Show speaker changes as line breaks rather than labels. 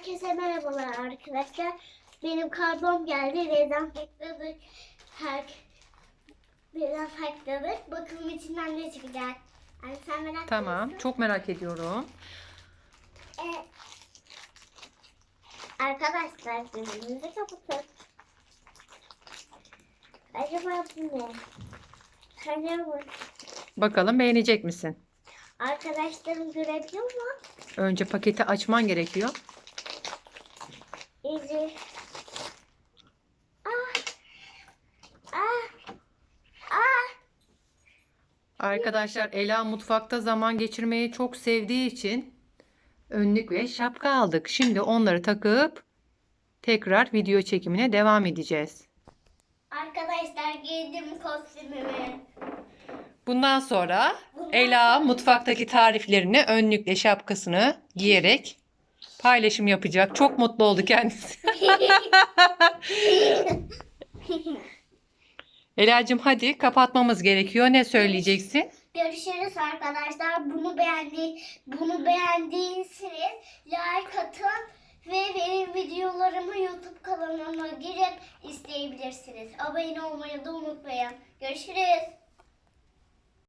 Herkese merhabalar arkadaşlar. Benim kargom geldi. Dezenfektadık. Her dezenfektadık. Bakalım içinden ne çıkacak. Yani sen merak
Tamam.
ediyorsun.
Çok merak ediyorum.
Ee, arkadaşlar gözünüzü kapatın. Acaba bu ne? Hani bu?
Bakalım beğenecek misin?
Arkadaşlarım görebiliyor mu?
Önce paketi açman gerekiyor.
İzi. Ah. Ah. Ah.
Arkadaşlar Ela mutfakta zaman geçirmeyi çok sevdiği için önlük ve şapka aldık. Şimdi onları takıp tekrar video çekimine devam edeceğiz.
Arkadaşlar giydim kostümümü.
Bundan sonra Ela mutfaktaki tariflerini önlükle şapkasını giyerek paylaşım yapacak. Çok mutlu oldu kendisi. Ela'cığım hadi kapatmamız gerekiyor. Ne söyleyeceksin?
Görüşürüz arkadaşlar. Bunu beğendi, bunu beğendiyseniz like atın ve benim videolarımı YouTube kanalıma girip izleyebilirsiniz. Abone olmayı da unutmayın. Görüşürüz.